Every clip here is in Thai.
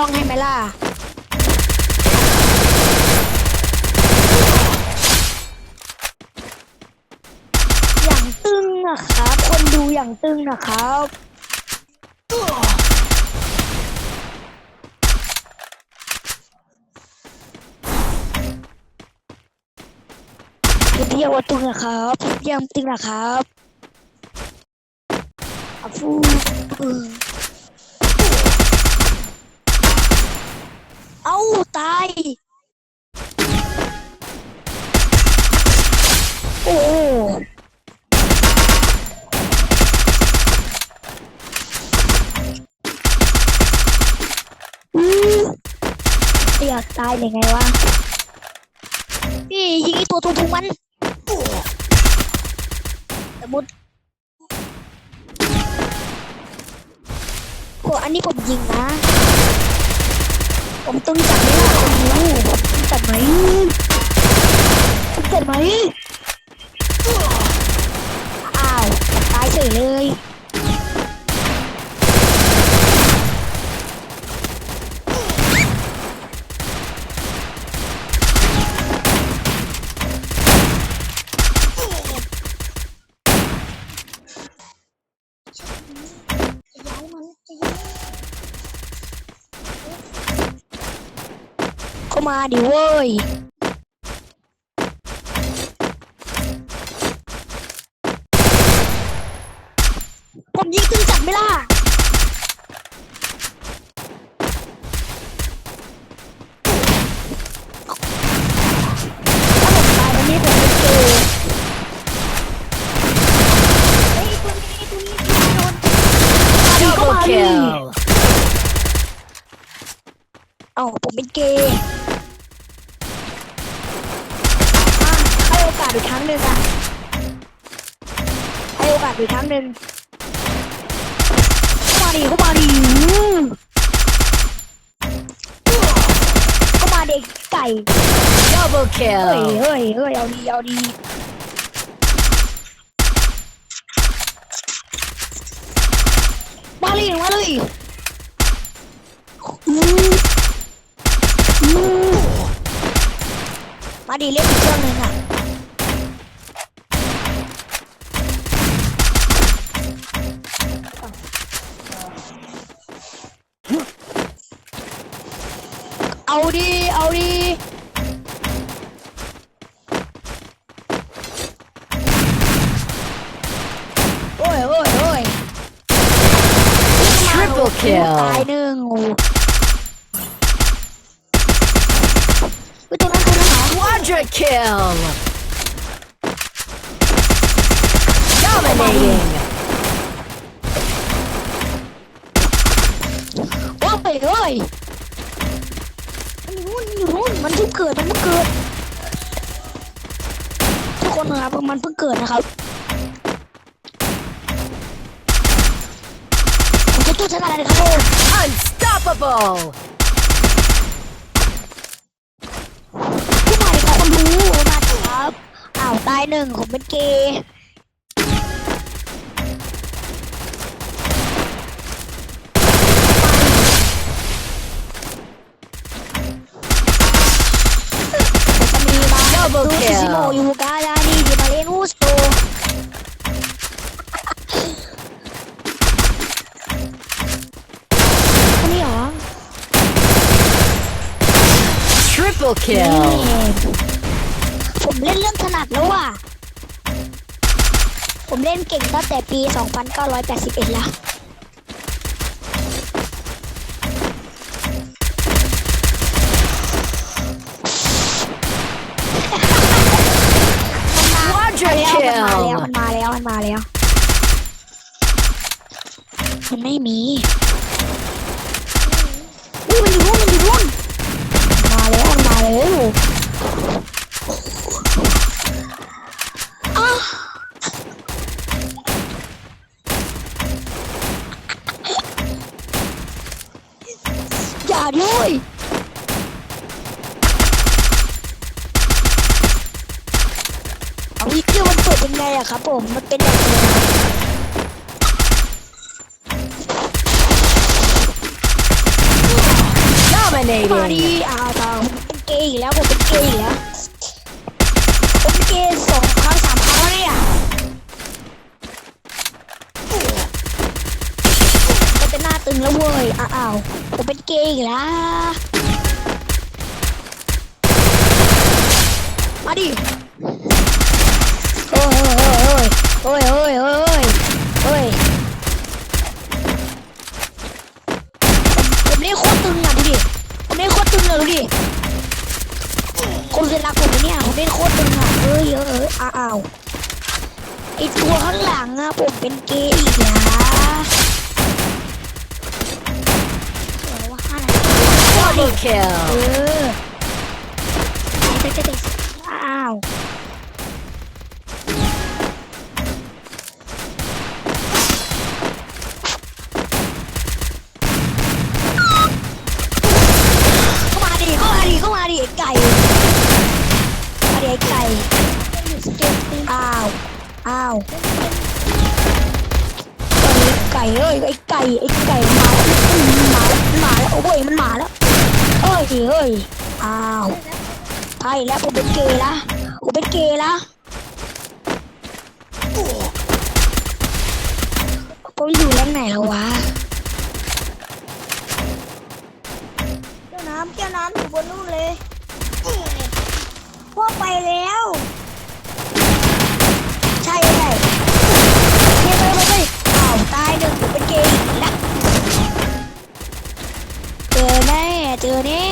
ล้องให้ไหมล่ะ อย่างตึงนะครับ คนดูอย่างตึงนะครับ เรียกว่าตึงนะครับเรียกตึงนะครับอาฟูเออเอาตาย โอ้อยากตายยังไงวะ พี่ยิงไอ้ตัวทุงๆมันสมมติโหอันนี้ผมยิงนะ ผมต้องจับไหมล่ะผมรู้ผมจับไหมผมจับไหมอ้าวตายเฉยเลย จะย้ายมันจะย้ายเข้ามา ดิเว้ยผมยิงตึงจับไหม่ล่ะถ้าผมตายวันนี้ผมเป็นเกย์เฮ้ยตัวนี้ตัวนี้ตัวนี้โดน Double kill. เอ้าผมเป็นเกย์อะให้โอกาสอีกครั้งหนึ่งอะ ให้โอกาสอีกครั้งหนึ่งเข้ามาดิเข้ามาดิเข้ามาเด็กไก่ Double เฮ้ย kill. เฮ้ยเฮ้ยเอาดีเอาดีมาเลยมาเลยอู้อู้มาดิเล่นอีกเครื่องหนึ่งอะ เอาดี เอาดี โอ้ยโอ้ยโอ้ย Triple ตาย kill. หนึ่งโอ้ไปตรงนั้นตรงนั้นเหรอ Quadra kill. Dominating. โอ้ยโอ้ยมั นอยู่นู่นมันอยู่นู่นมันเพิ่งเกิดมันเพิ่งเกิดทุกคนนะครับมันเพิ่งเกิดนะครับผมจะตู้ชนะเลยครับผม Unstoppable. ขึ้นมาดิครับคนรู้มาดิครับอ้าวตายหนึ่งผมเป็นเกย์ Double ดูซิโม kill. ยูกาลานีดิมาเลนูสโตอันนี้เหรอ Triple นี่ kill. ผมเล่นเรื่องถนัดแล้วว่ะ ผมเล่นเก่งตั้งแต่ปี 2981 แล้วาแล้ว kill. มันมาแล้วมันมาแล้ว มันไม่มีอู้มันอยู่นู่นมันอยู่นู่นมาแล้ว มันมาแล้วอ้าอย่าด้วยเอาวิดีโอมันเปิดยังไงอะ ครับผม มันเป็นแบบนี้มาดิ Dominating. อ้าวตาผมเป็นเกย์อีกแล้วผมเป็นเกย์อีกแล้วผมเป็นเกย์สองครั้งสามครั้งแล้วเนี่ยมันเป็นหน้าตึงแล้วเว้ยอ้าวผมเป็นเกย์อีกแล้วมาดิโอ้ย โอ้ยโอ้ยโอ้ยโอ้ยโอ้ยผมนี่โคตรตึงอะดูดิผมนี่โคตรตึงเลยดูดิคนเคยรักผมไหมเนี่ยผมนี่โคตรตึงอะเอ้ยเอ้ยเอ้ยอ้าวไอตัวข้างหลังอะผมเป็นเกย์อีกแล้วเออว่าอะไร Double เอ kill. อเด็กเด็กอ้าว เข้ามาดิ เข้ามาดิ เข้ามาดิไอ้ไก่มาดิไอ้ไก่ อ้าว อ้าวไก่เอ้ย ไอ้ไก่ ไอ้ไก่มาแล้วมาแล้วมาแล้ว โอ้ย มันมาแล้ว เอ้ยเอ้ย อ้าวใช่แล้วผมเป็นเกย์ละผมเป็นเกย์ละผมอยู่แรงไหนแล้ววะเจ้าน้ำเจ้าน้ำอยู่บนนู่นเลยพวกไปแล้ว ใช่ใช่เฮ้ยเฮ้ยเฮ้ยอ้าวตายหนึ่งผมเป็นเกย์อีกแล้วเจอแน่ เจอแน่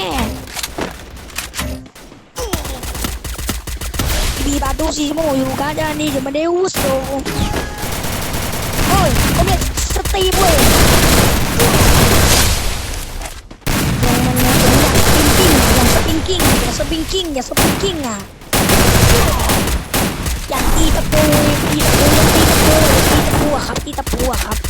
บีบาดูซีโมอยู่กันจานี่จะมาได้อุโซโอ้ยเขาเรียกสตรีมเว้ยอย่าสปริงกิ้งอย่าสปริงกิ้งอยาสปิงกิ้งอยาสปริงกิ้งอะอย่าตีตะปูตีตะปูตีตะปูตีตะปูครับตีตะปูครับ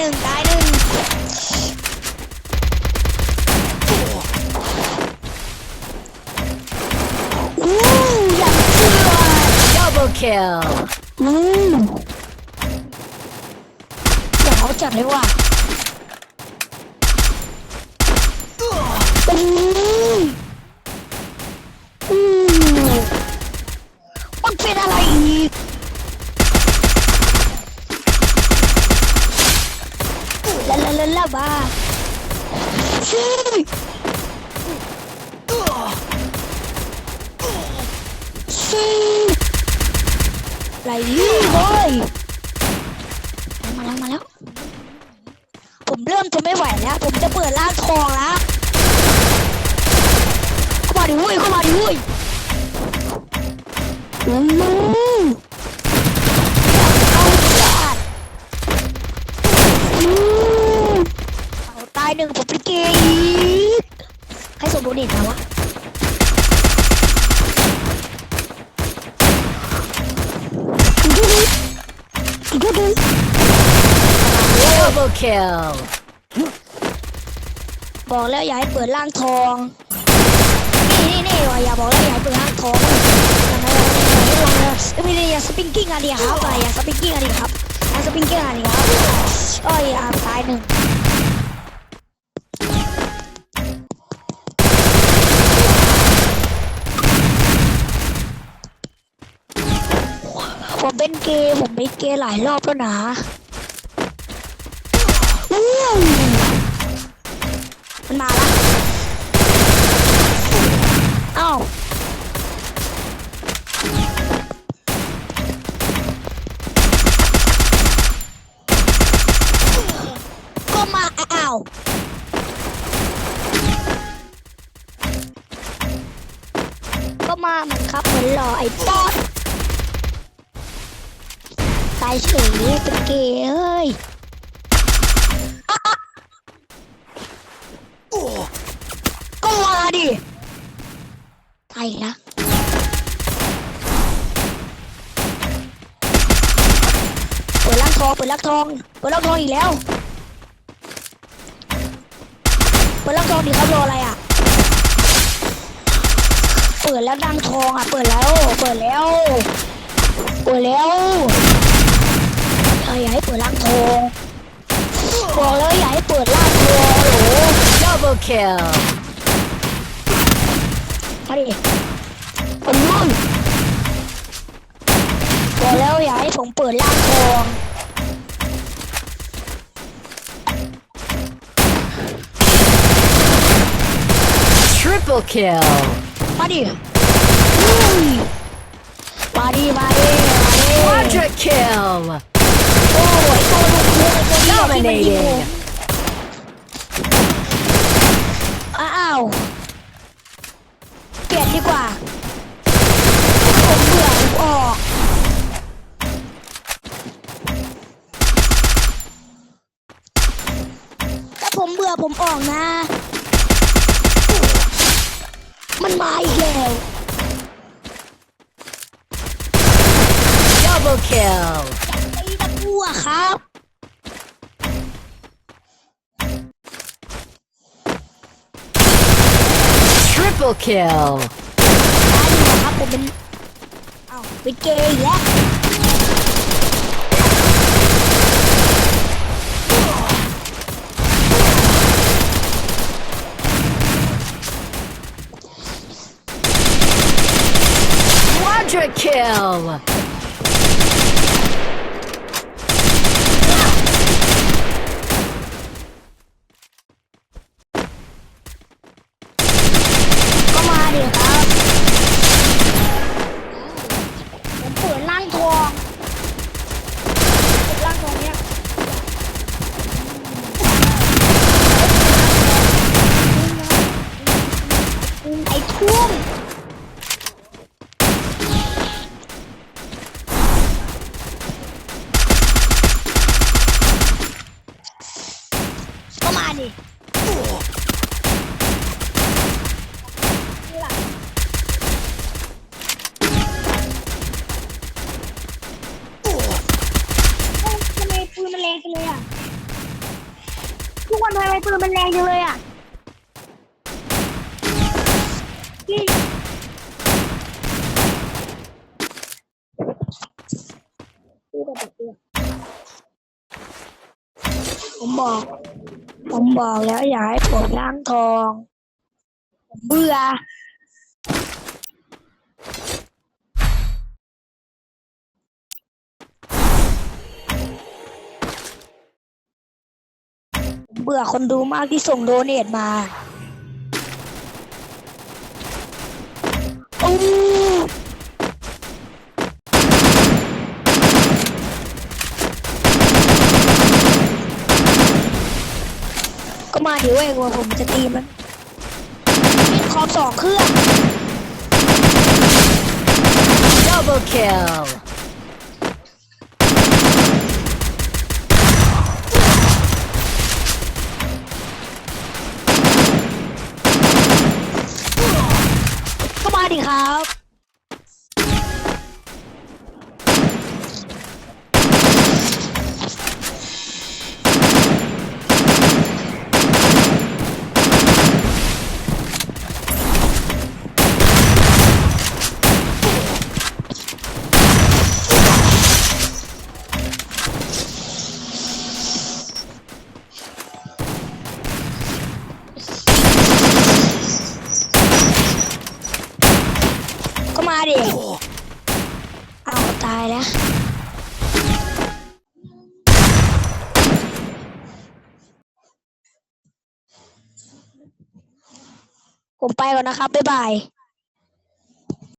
หนึ่งตายหนึ่งตายหนึ่งอู้อยากเชื่อ Double kill. อืมอยากเอาจัดเลยว่ะอืมอืมมันเป็นอะไรอีก ลาลาลาลาบ้าชิไรลี่เว้ยมาแล้วมาแล้ว ผมเริ่มจะไม่ไหวแล้ว ผมจะเปิดร้านทองแล้วเข้ามาดิเว้ยเข้ามาดิเว้ยอืมเอาจัดอืมเอาตาย หนึ่งผมเป็นเกย์อีกให้สมบูรณ์เด็ดมาวะดูดิดูดิ Double kill. บอกแล้วอย่าให้เปิดร่างทอง นี่นี่นี่ว่าอย่าบอกแล้วอย่าให้เปิดร่างทองยังไงวะเนี่ยไม่ได้อย่าสปริงกิ้งอะดีครับอะไรอย่าสปริงกิ้งอะดีครับอย่าสปริงกิ้งอะดีครับเอ้ยอ่าตายหนึ่ง เป็นเกย์ผมเป็นเกย์หลายรอบแล้วนะอู้มันมาละเอ้าก็มาอ้าวก็มาเหมือนครับเหมือนหล่อไอ้ป๊อดตายเฉยเป็นเกย์เอ้ยก็มาดิไอ้นะเปิดล่างทองเปิดล่างทองเปิดล่างทองอีกแล้วเปิดล่างทองดิครับรออะไรอะเปิดแล้วดังทองอะเปิดแล้ว เปิดแล้ว เปิดแล้ว อ้ยอย่าให้เปิดล่างทองบอกแล้วอย่าให้เปิดล่างทองโหล Double kill. มาดิผมรุ่นบอกแล้วอย่าให้ผมเปิดล่างทอง Triple kill. มาดิอุ้ยมาดิมาดิมาดิ Quadra kill. โอ้ยตัวลูกตัวที่มันยิงผม Dominating. อ้าวเปลี่ยนดีกว่า ผมเบื่อผมออกถ้าผมเบื่อผมออกนะ มันมาอีกแล้ว Double kill. ตีตะกัวครับ Triple kill. ได้อยู่นะครับผมเป็นอ้าวเป็นเกย์อีกแล้ว Quadra kill. ก็มาดิครับ ผมเปิดร่างทองเปิดร่างทองเนี่ย ไอ้ทุ่มก็มาดิ เอ้ยทำไมปืนมันแรงจังเลยอะ ทุกวันทำไมปืนมันแรงจังเลยอะพี่ ผม บอก ผมบอกแล้วอย่าให้ผมล้างทอง ผมเบื่อผมเบื่อคนดูมากที่ส่งโดเนทมาอู้ มาเดี๋ยวเองว่าผมจะตีมันมีคอมสองเครื่อง Double kill. ก็มาดิครับ ก็มาดิ เอาตายแล้ว ผม ไปก่อนนะครับบ๊ายบาย